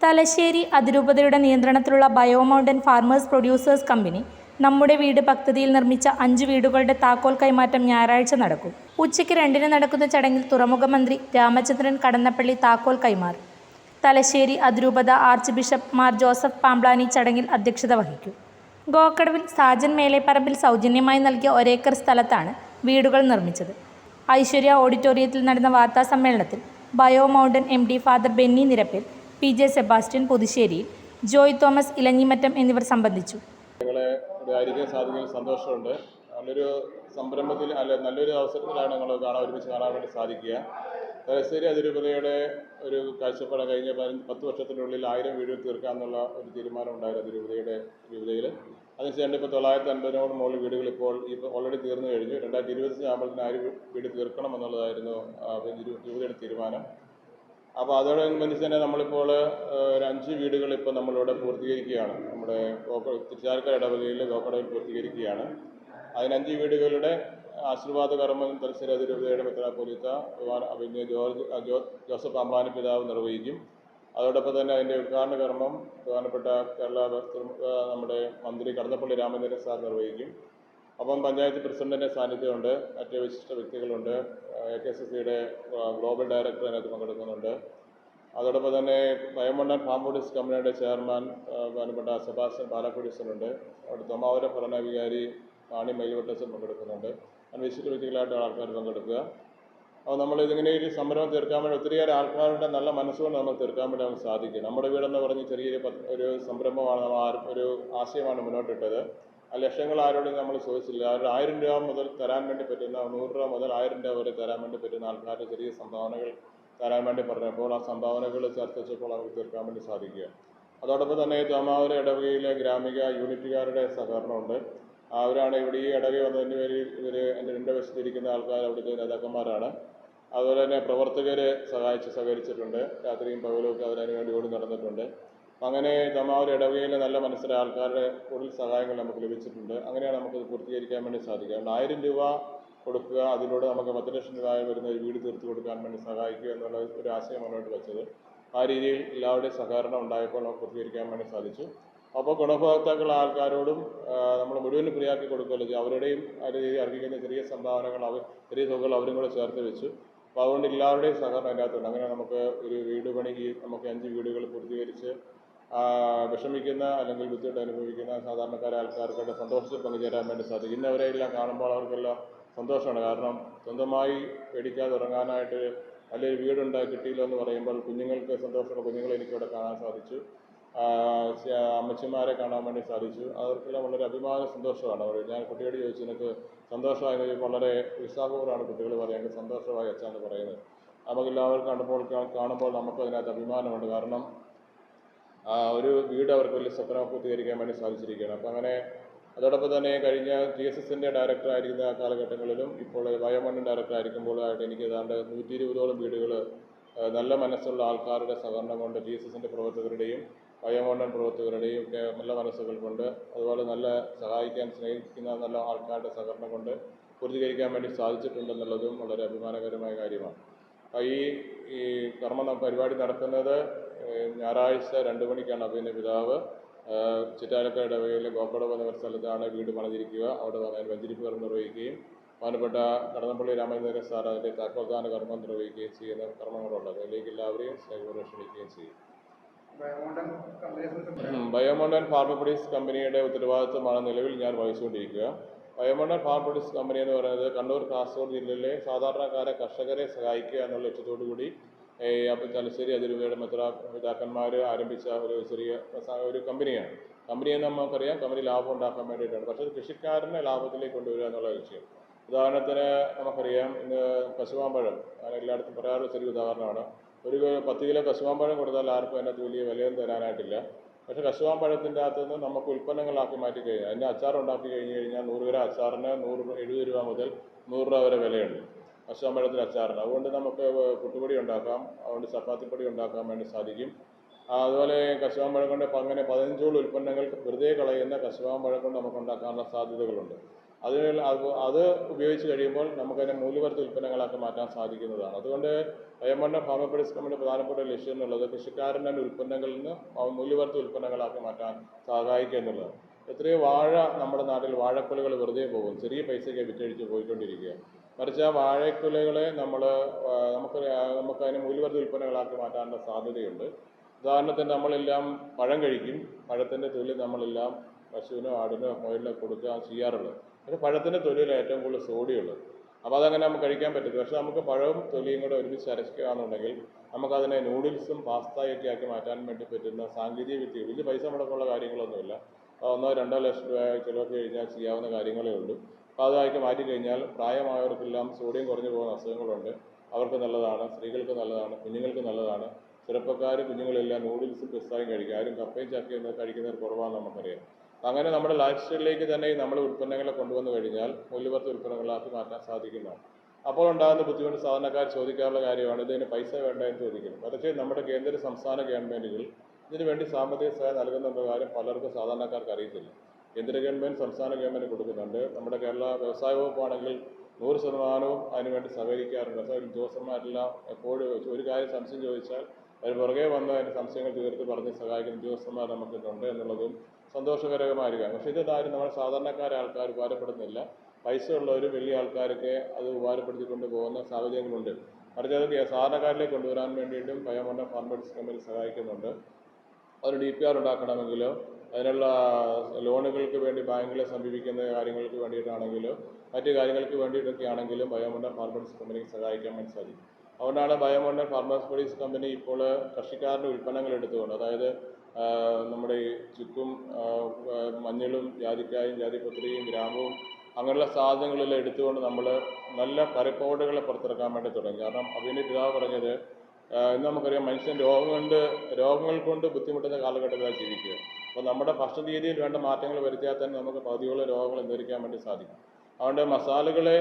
തലശ്ശേരി അതിരൂപതയുടെ നിയന്ത്രണത്തിലുള്ള ബയോമൗണ്ടൻ farmers producers company നമ്മുടെ വീട് പദ്ധതിയിൽ നിർമ്മിച്ച അഞ്ച് വീടുകളുടെ താക്കോൽ കൈമാറ്റം ഞായറാഴ്ച നടക്കും. ഉച്ചയ്ക്ക് രണ്ടിന് നടക്കുന്ന ചടങ്ങിൽ തുറമുഖ മന്ത്രി രാമചന്ദ്രൻ കടന്നപ്പള്ളി താക്കോൽ കൈമാറും. തലശ്ശേരി അതിരൂപത arch bishop Mar Joseph Pamplany ചടങ്ങിൽ അധ്യക്ഷത വഹിക്കും. ഗോക്കടവിൽ സാജൻ മേലേപ്പറമ്പിൽ സൗജന്യമായി നൽകിയ ഒരേക്കർ സ്ഥലത്താണ് വീടുകൾ നിർമ്മിച്ചത്. ഐശ്വര്യ ഓഡിറ്റോറിയത്തിൽ നടന്ന വാർത്താ സമ്മേളനത്തിൽ bio mountain M D father Benny Nirappil P J Sebastian Puthusseriyil Joy Thomas Elanjimattam എന്നിവർ സംബന്ധിച്ചു. സന്തോഷമുണ്ട്. നല്ലൊരു സംരംഭത്തിൽ അല്ല നല്ലൊരു അവസരത്തിലാണ് ഞങ്ങൾ കാണാൻ ഒരുമിച്ച് കാണാൻ വേണ്ടി സാധിക്കുക. തലശ്ശേരി അതിരൂപതയുടെ ഒരു കാഴ്ചപ്പാട് കഴിഞ്ഞ പത്ത് വർഷത്തിനുള്ളിൽ ആയിരം വീടുകൾ തീർക്കാമെന്നുള്ള ഒരു തീരുമാനം ഉണ്ടായിരുന്നു അതിരൂപതയുടെ രൂപതയിൽ അതിനുശേഷം ഇപ്പോൾ തൊള്ളായിരത്തി അൻപതിനോട് മുകളിൽ വീടുകൾ ഇപ്പോൾ ഇപ്പോൾ ഓൾറെഡി തീർന്നു കഴിഞ്ഞു. രണ്ടായിരത്തി ഇരുപത്തി ആകുമ്പോഴത്തേന് ആയിരം വീട് തീർക്കണം എന്നുള്ളതായിരുന്നു രൂപതയുടെ തീരുമാനം. അപ്പോൾ അതോടനുബന്ധിച്ച് തന്നെ നമ്മളിപ്പോൾ ഒരു അഞ്ച് വീടുകൾ ഇപ്പോൾ നമ്മളിവിടെ പൂർത്തീകരിക്കുകയാണ്. നമ്മുടെ തിരുച്ചാർക്കര ഇടവകയിൽ ഗോക്കടയിൽ പൂർത്തീകരിക്കുകയാണ്. അതിനഞ്ച് വീടുകളുടെ ആശീർവാദ കർമ്മം തലശ്ശേരി അതിരൂപതയുടെ മെത്രാപ്പൊലിത്ത പിന്നെ ജോർജ് ജോസഫ് അമ്പാനി പിതാവ് നിർവഹിക്കും. അതോടൊപ്പം തന്നെ അതിന്റെ ഉദ്ഘാടന കർമ്മം പ്രധാനപ്പെട്ട കേരള നമ്മുടെ മന്ത്രി കടന്നപ്പള്ളി രാമചന്ദ്രൻ സാർ നിർവഹിക്കും. അപ്പം പഞ്ചായത്ത് പ്രസിഡന്റിന്റെ സാന്നിധ്യമുണ്ട് മറ്റ് വിശിഷ്ട വ്യക്തികളുണ്ട് എ കെ എസ് എസ് സിയുടെ ഗ്ലോബൽ ഡയറക്ടർ അതിനകത്ത് പങ്കെടുക്കുന്നുണ്ട്. അതോടൊപ്പം തന്നെ വയമണ്ണൻ ഫാം പ്രൊഡ്യൂസ് കമ്പനിയുടെ ചെയർമാൻ പ്രധാനപ്പെട്ട സെബാസ്റ്റ്യൻ ബാലക്കുടിസനുണ്ട് അവിടെ തൊമാവര ഭരണവികാരി മാണി മൈലുവട്ടസൻ പങ്കെടുക്കുന്നുണ്ട്. വിശിഷ്ട വ്യക്തികളായിട്ട് ആൾക്കാർ പങ്കെടുക്കുക. അപ്പോൾ നമ്മൾ ഇതിങ്ങനെ ഒരു സമരം തീർക്കാൻ വേണ്ടി ഒത്തിരിയേറെ ആൾക്കാരുടെ നല്ല മനസ്സുകൊണ്ട് നമ്മൾ തീർക്കാൻ വേണ്ടി നമുക്ക് സാധിക്കും. നമ്മുടെ വീടെന്ന് പറഞ്ഞ് ചെറിയൊരു ഒരു സംരംഭമാണ് നമ്മൾ ഒരു ആശയമാണ് മുന്നോട്ടിട്ടത്. ആ ലക്ഷങ്ങൾ ആരോടും നമ്മൾ ചോദിച്ചില്ല. അവർ ആയിരം രൂപ മുതൽ തരാൻ വേണ്ടി പറ്റുന്ന നൂറ് രൂപ മുതൽ ആയിരം രൂപ വരെ തരാൻ വേണ്ടി പറ്റുന്ന ആൾക്കാരുടെ ചെറിയ സംഭാവനകൾ തരാൻ വേണ്ടി പറഞ്ഞപ്പോൾ ആ സംഭാവനകൾ ചർച്ചിച്ചപ്പോൾ അവർക്ക് തീർക്കാൻ വേണ്ടി സാധിക്കുക. അതോടൊപ്പം തന്നെ തോമാവൂർ ഇടവകയിലെ ഗ്രാമിക യൂണിറ്റുകാരുടെ സഹകരണമുണ്ട്. അവരാണ് ഇവിടെ ഈ ഇടവകയിൽ വന്നതിന് പേരിൽ ഇവർ എന്റെ രണ്ട് വശത്തിരിക്കുന്ന ആൾക്കാർ അവിടുത്തെ നേതാക്കന്മാരാണ്. അതുപോലെ തന്നെ പ്രവർത്തകർ സഹായിച്ച് സഹകരിച്ചിട്ടുണ്ട്. രാത്രിയും പകലും ഒക്കെ അവരതിനു വേണ്ടി ഓടി നടന്നിട്ടുണ്ട്. അങ്ങനെ തമാവൂർ ഇടവകയിലെ നല്ല മനസ്സിലെ ആൾക്കാരുടെ കൂടുതൽ സഹായങ്ങൾ നമുക്ക് ലഭിച്ചിട്ടുണ്ട്. അങ്ങനെയാണ് നമുക്കത് പൂർത്തീകരിക്കാൻ വേണ്ടി സാധിക്കുക. അതുകൊണ്ട് ആയിരം രൂപ കൊടുക്കുക അതിലൂടെ നമുക്ക് പത്ത് ലക്ഷം രൂപ വരുന്ന ഒരു വീട് തീർത്തു കൊടുക്കാൻ വേണ്ടി സഹായിക്കുക എന്നുള്ള ഒരു ആശയം മുന്നോട്ട് വെച്ചത് ആ രീതിയിൽ എല്ലാവരുടെയും സഹകരണം ഉണ്ടായപ്പോൾ നമുക്ക് പൂർത്തീകരിക്കാൻ വേണ്ടി സാധിച്ചു. അപ്പോൾ ഗുണഭോക്താക്കൾ ആൾക്കാരോടും നമ്മൾ മുഴുവൻ ഫ്രീയാക്കി കൊടുക്കുകയല്ല ചെയ്യും. അവരുടെയും രീതിയിൽ അർഹിക്കുന്ന ചെറിയ സംഭാവനകൾ അവർ ചെറിയ തുകകൾ അവരും കൂടെ ചേർത്ത് വെച്ചു. അപ്പോൾ അതുകൊണ്ട് എല്ലാവരുടെയും സഹകരണം അതിനകത്തുണ്ട് അങ്ങനെ നമുക്ക് ഒരു വീട് പണിക്ക് നമുക്ക് അഞ്ച് വീടുകൾ പൂർത്തീകരിച്ച് വിഷമിക്കുന്ന അല്ലെങ്കിൽ ബുദ്ധിമുട്ട് അനുഭവിക്കുന്ന സാധാരണക്കാരെ ആൾക്കാർക്കൊക്കെ സന്തോഷത്തിൽ പങ്കുചേരാൻ വേണ്ടി സാധിക്കും. ഇന്നവരെ എല്ലാം കാണുമ്പോൾ അവർക്കെല്ലാം സന്തോഷമാണ്. കാരണം സ്വന്തമായി പേടിക്കാതെ ഉറങ്ങാനായിട്ട് നല്ലൊരു വീടുണ്ടായി കിട്ടിയില്ല എന്ന് പറയുമ്പോൾ കുഞ്ഞുങ്ങൾക്ക് സന്തോഷമുള്ള കുഞ്ഞുങ്ങളെ എനിക്കിവിടെ കാണാൻ സാധിച്ചു. അമ്മച്ചിമാരെ കാണാൻ വേണ്ടി സാധിച്ചു. അവർക്കെല്ലാം വളരെ അഭിമാന സന്തോഷമാണ്. അവർ ഞാൻ കുട്ടിയോട് ചോദിച്ചു നിനക്ക് സന്തോഷമായി? വളരെ ഉത്സാഹപൂർവമാണ് കുട്ടികൾ പറയുന്നത്. സന്തോഷമായി അച്ഛാന്ന് പറയുന്നത്. നമുക്കെല്ലാവർക്കും കണ്ടപ്പോൾ കാണുമ്പോൾ നമുക്ക് അതിനകത്ത് അഭിമാനമുണ്ട്. കാരണം ഒരു വീട് അവർക്ക് വലിയ സ്വപ്നം പൂർത്തീകരിക്കാൻ വേണ്ടി സാധിച്ചിരിക്കുകയാണ്. അപ്പം അങ്ങനെ അതോടൊപ്പം തന്നെ കഴിഞ്ഞ ജി എസ് എസിന്റെ ഡയറക്ടർ ആയിരിക്കുന്ന കാലഘട്ടങ്ങളിലും ഇപ്പോൾ വയോമണ്ണൻ ഡയറക്ടർ ആയിരിക്കുമ്പോഴായിട്ട് എനിക്ക് ഏതാണ്ട് നൂറ്റി ഇരുപതോളം വീടുകൾ നല്ല മനസ്സുള്ള ആൾക്കാരുടെ സഹകരണം കൊണ്ട് ജി എസ് എസിന്റെ പ്രവർത്തകരുടെയും ബയോമണ്ണൻ പ്രവർത്തകരുടെയും ഒക്കെ നല്ല മനസ്സുകൾ കൊണ്ട് അതുപോലെ നല്ല സഹായിക്കാൻ സ്നേഹിക്കുന്ന നല്ല ആൾക്കാരുടെ സഹകരണം കൊണ്ട് പൂർത്തീകരിക്കാൻ വേണ്ടി സാധിച്ചിട്ടുണ്ടെന്നുള്ളതും വളരെ അഭിമാനകരമായ കാര്യമാണ്. ഈ ഈ കർമ്മ പരിപാടി നടക്കുന്നത് ഞായറാഴ്ച രണ്ട് മണിക്കാണ്. അഭിനയ പിതാവ് ചിറ്റാലക്കാട് ഇടവകയിലെ ഗോപ്പടവ് എന്ന സ്ഥലത്താണ് വീട് പണിതിരിക്കുക. അവിടെ വന്ന് വെഞ്ചരിപ്പ് കർമ്മം നിർവഹിക്കുകയും ബഹുമാനപ്പെട്ട കടന്നപ്പള്ളി രാമചന്ദ്രൻ സാർ അതിന്റെ താക്കോൽദാന കർമ്മം നിർവഹിക്കുകയും ചെയ്യുന്ന കർമ്മങ്ങളുള്ളത് അതിലേക്ക് എല്ലാവരെയും സ്നേഹപൂർവം ക്ഷണിക്കുകയും ചെയ്യും. ബയോമോണ്ടൻ ഫാർമ പ്രൊഡ്യൂസ് കമ്പനിയുടെ ഉത്തരവാദിത്വമാണ് നിലവിൽ ഞാൻ വഹിച്ചുകൊണ്ടിരിക്കുക Bio Mountain farmer produce company എന്ന് പറയുന്നത് കണ്ണൂർ കാസർഗോഡ് ജില്ലയിലെ സാധാരണക്കാരെ കർഷകരെ സഹായിക്കുക എന്നുള്ള ലക്ഷ്യത്തോടു കൂടി തലശ്ശേരി അതിരൂപയുടെ മെത്ര പിതാക്കന്മാർ ആരംഭിച്ച ഒരു ചെറിയ ഒരു കമ്പനിയാണ്. കമ്പനി എന്ന് നമുക്കറിയാം കമ്പനി ലാഭം ഉണ്ടാക്കാൻ വേണ്ടിയിട്ടാണ്. പക്ഷേ കൃഷിക്കാരനെ ലാഭത്തിലേക്ക് കൊണ്ടുവരിക എന്നുള്ള ലക്ഷ്യം. ഉദാഹരണത്തിന് നമുക്കറിയാം ഇന്ന് കശുമാമ്പഴം ഞാൻ എല്ലായിടത്തും പറയാറുള്ള ചെറിയ ഉദാഹരണമാണ്. ഒരു പത്ത് കിലോ കശുവാമ്പഴം കൊടുത്താൽ ആർക്കും അതിനകത്ത് വലിയ വിലയൊന്നും തരാനായിട്ടില്ല. പക്ഷേ കശുവാമ്പഴത്തിന്റെ അകത്ത് നിന്ന് നമുക്ക് ഉൽപ്പന്നങ്ങളാക്കി മാറ്റി കഴിഞ്ഞാൽ അതിന്റെ അച്ചാർ ഉണ്ടാക്കി കഴിഞ്ഞ് കഴിഞ്ഞാൽ നൂറ് ഗ്രാം അച്ചാറിന് നൂറ് എഴുപത് രൂപ മുതൽ നൂറ് രൂപ വരെ വിലയുണ്ട്. കശുവാമ്പഴത്തിന്റെ അച്ചാറിന്. അതുകൊണ്ട് നമുക്ക് പുട്ടുപൊടി ഉണ്ടാക്കാം അതുകൊണ്ട് ചപ്പാത്തിപ്പൊടി ഉണ്ടാക്കാൻ വേണ്ടി സാധിക്കും. അതുപോലെ കശുവാമ്പഴം കൊണ്ട് അങ്ങനെ പതിനഞ്ചോളം ഉൽപ്പന്നങ്ങൾ വെറുതെ കളയുന്ന കശുവാമ്പഴം കൊണ്ട് നമുക്ക് ഉണ്ടാക്കാനുള്ള സാധ്യതകളുണ്ട്. അത് അത് ഉപയോഗിച്ച് കഴിയുമ്പോൾ നമുക്കതിനെ മൂല്യവർദ്ധിത ഉൽപ്പന്നങ്ങളാക്കി മാറ്റാൻ സാധിക്കുന്നതാണ്. അതുകൊണ്ട് വയമണ്ണ ഫാമ പ്രൊഡ്യൂസ് പ്രധാനപ്പെട്ട ലക്ഷ്യം എന്നുള്ളത് കൃഷിക്കാരന്റെ ഉൽപ്പന്നങ്ങളിൽ നിന്ന് ആ മൂല്യവർദ്ധിത ഉൽപ്പന്നങ്ങളാക്കി മാറ്റാൻ സഹായിക്കുക എന്നുള്ളതാണ്. എത്രയോ വാഴ നമ്മുടെ നാട്ടിൽ വാഴക്കുലകൾ വെറുതെ പോകും ചെറിയ പൈസയ്ക്ക് വിറ്റഴിച്ച് പോയിക്കൊണ്ടിരിക്കുക. മറിച്ച് ആ വാഴക്കുലകളെ നമ്മൾ നമുക്ക് നമുക്ക് അതിനെ മൂല്യവർദ്ധിത ഉൽപ്പന്നങ്ങളാക്കി മാറ്റാനുള്ള സാധ്യതയുണ്ട്. ഉദാഹരണത്തിന് നമ്മളെല്ലാം പഴം കഴിക്കും. പഴത്തിന്റെ തൊലി നമ്മളെല്ലാം പശുവിനോ ആടിനോ മുയലിനോ കൊടുക്കുക ചെയ്യാറുള്ളത്. പക്ഷേ പഴത്തിന്റെ തൊലിയിൽ ഏറ്റവും കൂടുതൽ സോഡിയം ഉള്ളത്. അപ്പോൾ അതങ്ങനെ നമുക്ക് കഴിക്കാൻ പറ്റില്ല പക്ഷേ നമുക്ക് പഴവും തൊലിയും കൂടെ ഒരുമിച്ച് അരയ്ക്കുകയാണെന്നുണ്ടെങ്കിൽ നമുക്കതിനെ നൂഡിൽസും പാസ്തയൊക്കെ ആക്കി മാറ്റാൻ വേണ്ടി പറ്റുന്ന സാങ്കേതിക വിദ്യ വലിയ പൈസ മുടക്കമുള്ള കാര്യങ്ങളൊന്നുമില്ല. ഒന്നോ രണ്ടോ ലക്ഷം രൂപ ചിലവൊക്കെ കഴിഞ്ഞാൽ ചെയ്യാവുന്ന കാര്യങ്ങളേ ഉള്ളൂ. അപ്പോൾ അതായിട്ട് മാറ്റി കഴിഞ്ഞാൽ പ്രായമായവർക്കെല്ലാം സോഡിയം കുറഞ്ഞു പോകുന്ന അസുഖങ്ങളുണ്ട്. അവർക്ക് നല്ലതാണ് സ്ത്രീകൾക്ക് നല്ലതാണ് കുഞ്ഞുങ്ങൾക്ക് നല്ലതാണ്. ചെറുപ്പക്കാർ കുഞ്ഞുങ്ങളെല്ലാം നൂഡിൽസും പിസ്തായും കഴിക്കും ആരും കപ്പയും ചക്കയും കഴിക്കുന്നവർ കുറവാണെന്ന് നമുക്കറിയാം. അങ്ങനെ നമ്മുടെ ലൈഫ് സ്റ്റൈലിലേക്ക് തന്നെ നമ്മൾ ഉൽപ്പന്നങ്ങളെ കൊണ്ടുവന്നു കഴിഞ്ഞാൽ മൂല്യവർദ്ധ ഉൽപ്പന്നങ്ങളാക്കി മാറ്റാൻ സാധിക്കുന്നതാണ്. അപ്പോൾ ഉണ്ടാകുന്ന ബുദ്ധിമുട്ട് സാധാരണക്കാർ ചോദിക്കാനുള്ള കാര്യമാണ് ഇതിന് പൈസ വേണ്ട എന്ന് ചോദിക്കുന്നത് മറിച്ച് നമ്മുടെ കേന്ദ്ര സംസ്ഥാന ഗവൺമെന്റുകൾ ഇതിനു വേണ്ടി സാമ്പത്തിക സഹായം നൽകുന്നുള്ള കാര്യം പലർക്കും സാധാരണക്കാർക്ക് അറിയത്തില്ല. കേന്ദ്ര ഗവൺമെന്റ് സംസ്ഥാന ഗവൺമെന്റ് കൊടുക്കുന്നുണ്ട്. നമ്മുടെ കേരള വ്യവസായ വകുപ്പാണെങ്കിൽ നൂറ് ശതമാനവും അതിനുവേണ്ടി സഹകരിക്കാറുണ്ട്. അപ്പോൾ ഉദ്യോഗസ്ഥന്മാരെല്ലാം എപ്പോഴും ഒരു കാര്യം സംശയം ചോദിച്ചാൽ അവർ പുറകെ വന്ന് അതിന്റെ സംശയങ്ങൾ തീർത്ത് പറഞ്ഞ് സഹായിക്കുന്ന ഉദ്യോഗസ്ഥന്മാർ നമുക്കിട്ടുണ്ട് എന്നുള്ളതും സന്തോഷകരമായിരിക്കാം. പക്ഷേ ഇതാരും ആരും നമ്മുടെ സാധാരണക്കാരെ ആൾക്കാർ ഉപകാരപ്പെടുന്നില്ല. പൈസ ഉള്ളവർ വലിയ ആൾക്കാരൊക്കെ അത് ഉപകാരപ്പെടുത്തിക്കൊണ്ട് പോകുന്ന സാഹചര്യങ്ങളുണ്ട്. മറിച്ച് അത് സാധാരണക്കാരിലേക്ക് കൊണ്ടുവരാൻ വേണ്ടിയിട്ടും പയമണ്ണ ഫാർമേഴ്സ് കമ്പനി സഹായിക്കുന്നുണ്ട്. ഒരു ഡി പി ആർ ഉണ്ടാക്കണമെങ്കിലോ അതിനുള്ള ലോണുകൾക്ക് വേണ്ടി ബാങ്കുകളെ സമീപിക്കുന്ന കാര്യങ്ങൾക്ക് വേണ്ടിയിട്ടാണെങ്കിലോ മറ്റു കാര്യങ്ങൾക്ക് വേണ്ടിയിട്ടൊക്കെ ആണെങ്കിലും ബയോമോണ്ട ഫാർമേഴ്സ് കമ്പനിക്ക് സഹായിക്കാൻ വേണ്ടി സാധിക്കും. അതുകൊണ്ടാണ് ബയോമോണ്ട ഫാർമേഴ്സ് പ്രൊഡ്യൂസ് കമ്പനി ഇപ്പോൾ കൃഷിക്കാരുടെ ഉൽപ്പന്നങ്ങൾ എടുത്തുകൊണ്ട് അതായത് നമ്മുടെ ചുക്കും മഞ്ഞളും ജാതിക്കായും ജാതിപത്രിയും ഗ്രാമവും അങ്ങനെയുള്ള സാധനങ്ങളെല്ലാം എടുത്തുകൊണ്ട് നമ്മൾ നല്ല കറിപ്പൗഡറുകളെ പുറത്തിറക്കാൻ വേണ്ടി തുടങ്ങി. കാരണം അതിന്റെ പിതാവ് പറഞ്ഞത് ഇന്ന് നമുക്കറിയാം മനുഷ്യൻ രോഗം കൊണ്ട് രോഗങ്ങൾ കൊണ്ട് ബുദ്ധിമുട്ടുന്ന കാലഘട്ടത്തിലാണ് ജീവിക്കുക. അപ്പോൾ നമ്മുടെ ഭക്ഷണ രീതിയിൽ വേണ്ട മാറ്റങ്ങൾ വരുത്തിയാൽ തന്നെ നമുക്ക് പകുതിയോളം രോഗങ്ങൾ നിയന്ത്രിക്കാൻ വേണ്ടി സാധിക്കും. അതുകൊണ്ട് മസാലകളെ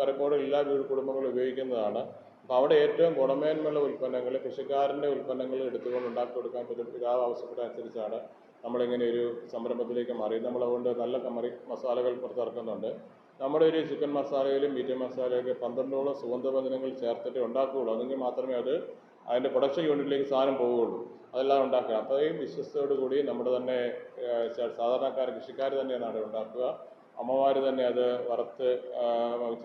കറിപ്പോട് എല്ലാ വീട് കുടുംബങ്ങളും ഉപയോഗിക്കുന്നതാണ് അപ്പോൾ അവിടെ ഏറ്റവും ഗുണമേന്മയുള്ള ഉൽപ്പന്നങ്ങൾ കൃഷിക്കാരന്റെ ഉൽപ്പന്നങ്ങൾ എടുത്തുകൊണ്ട് ഉണ്ടാക്കി കൊടുക്കാൻ പറ്റും പിതാവ് അനുസരിച്ചാണ് നമ്മളിങ്ങനെ ഒരു സംരംഭത്തിലേക്ക് മാറി നമ്മളതുകൊണ്ട് നല്ല കമറി മസാലകൾ പുറത്തിറക്കുന്നുണ്ട് നമ്മുടെ ഒരു ചിക്കൻ മസാലയിലും മീറ്റ് മസാലയൊക്കെ പന്ത്രണ്ടോളം സുഗന്ധവ്യഞ്ജനങ്ങൾ ചേർത്തിട്ട് ഉണ്ടാക്കുകയുള്ളൂ. അതെങ്കിൽ മാത്രമേ അത് അതിന്റെ പ്രൊഡക്ഷൻ യൂണിറ്റിലേക്ക് സാധനം പോവുകയുള്ളൂ. അതെല്ലാം ഉണ്ടാക്കുക. അത്രയും വിശ്വസ്തയോടുകൂടി നമ്മുടെ തന്നെ സാധാരണക്കാർ കൃഷിക്കാർ തന്നെയാണ് അവിടെ ഉണ്ടാക്കുക. അമ്മമാർ തന്നെ അത് വറുത്ത്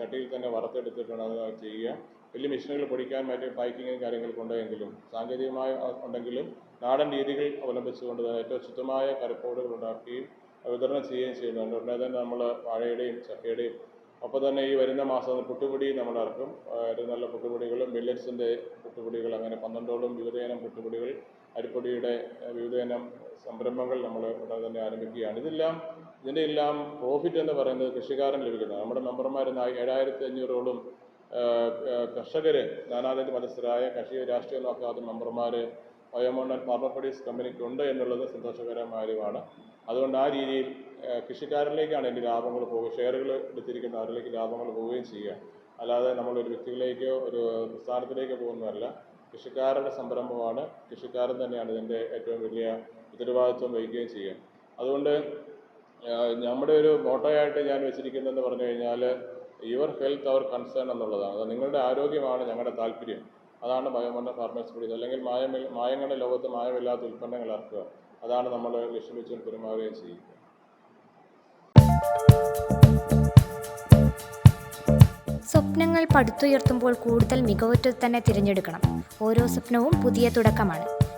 ചട്ടിയിൽ തന്നെ വറുത്തെടുത്തിട്ടാണ് അത് ചെയ്യുക. വലിയ മെഷീനുകൾ പൊടിക്കാൻ മറ്റേ പാക്കിങ്ങും കാര്യങ്ങളൊക്കെ ഉണ്ടെങ്കിലും സാങ്കേതികമായ ഉണ്ടെങ്കിലും നാടൻ രീതികൾ അവലംബിച്ചുകൊണ്ട് തന്നെ ഏറ്റവും ശുദ്ധമായ കറിപ്പൗഡറുകൾ ഉണ്ടാക്കുകയും വിതരണം ചെയ്യുകയും ചെയ്യുന്നുണ്ട് ഉടനെ തന്നെ നമ്മൾ വാഴയുടെയും ചക്കയുടെയും അപ്പോൾ തന്നെ ഈ വരുന്ന മാസം പുട്ടുപൊടി നമ്മൾ ഇറക്കും ഏറ്റവും നല്ല പുട്ടുപൊടികളും മില്ലറ്റ്സിന്റെ പുട്ടുപൊടികൾ അങ്ങനെ പന്ത്രണ്ടോളം വിവിധയിനം പുട്ടുപൊടികൾ അരിപ്പൊടിയുടെ വിവിധയിനം സംരംഭങ്ങൾ നമ്മൾ ഉടനെ തന്നെ ആരംഭിക്കുകയാണ്. ഇതെല്ലാം ഇതിന്റെ എല്ലാം പ്രോഫിറ്റ് എന്ന് പറയുന്നത് കൃഷിക്കാരൻ ലഭിക്കുന്നത് നമ്മുടെ മെമ്പർമാർ ഏഴായിരത്തി അഞ്ഞൂറോളം കർഷകർ നാനാജാതി മതസ്ഥരായ കക്ഷി രാഷ്ട്രീയം നോക്കാത്ത മെമ്പർമാർ വയോമോണ്ടൻ ഫാർമർ പ്രൊഡ്യൂസ് കമ്പനിക്കുണ്ട് എന്നുള്ളത് സന്തോഷകരമായ കാര്യമാണ് അതുകൊണ്ട് ആ രീതിയിൽ കൃഷിക്കാരിലേക്കാണ് എന്റെ ലാഭങ്ങൾ പോകുക. ഷെയറുകൾ എടുത്തിരിക്കുന്ന അവരിലേക്ക് ലാഭങ്ങൾ പോവുകയും ചെയ്യുക. അല്ലാതെ നമ്മൾ ഒരു വ്യക്തികളിലേക്കോ ഒരു സ്ഥാനത്തിലേക്കോ പോകുന്നതല്ല. കൃഷിക്കാരുടെ സംരംഭമാണ്. കൃഷിക്കാരൻ തന്നെയാണ് ഇതിന്റെ ഏറ്റവും വലിയ ഉത്തരവാദിത്വം വഹിക്കുകയും ചെയ്യുക. അതുകൊണ്ട് നമ്മുടെ ഒരു മോട്ടോയായിട്ട് ഞാൻ വെച്ചിരിക്കുന്നതെന്ന് പറഞ്ഞു കഴിഞ്ഞാൽ യുവർ ഹെൽത്ത് അവർ കൺസേൺ എന്നുള്ളതാണ്. നിങ്ങളുടെ ആരോഗ്യമാണ് ഞങ്ങളുടെ താല്പര്യം. അതാണ് ബയോമണ്ണ ഫാർമേഴ്സ് പിടിച്ചത്. അല്ലെങ്കിൽ മായമിൽ മായങ്ങളുടെ ലോകത്ത് മായമില്ലാത്ത ഉൽപ്പന്നങ്ങൾ ഇറക്കുക. അതാണ് നമ്മൾ ലക്ഷ്യം വെച്ച് പെരുമാറുകയും ചെയ്യുക. സ്വപ്നങ്ങൾ പടുത്തുയർത്തുമ്പോൾ കൂടുതൽ മികവുറ്റത് തന്നെ തിരഞ്ഞെടുക്കണം. ഓരോ സ്വപ്നവും പുതിയ തുടക്കമാണ്.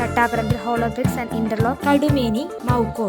Thattaparambil hollow bricks and interlock. Kadumeni Maukode.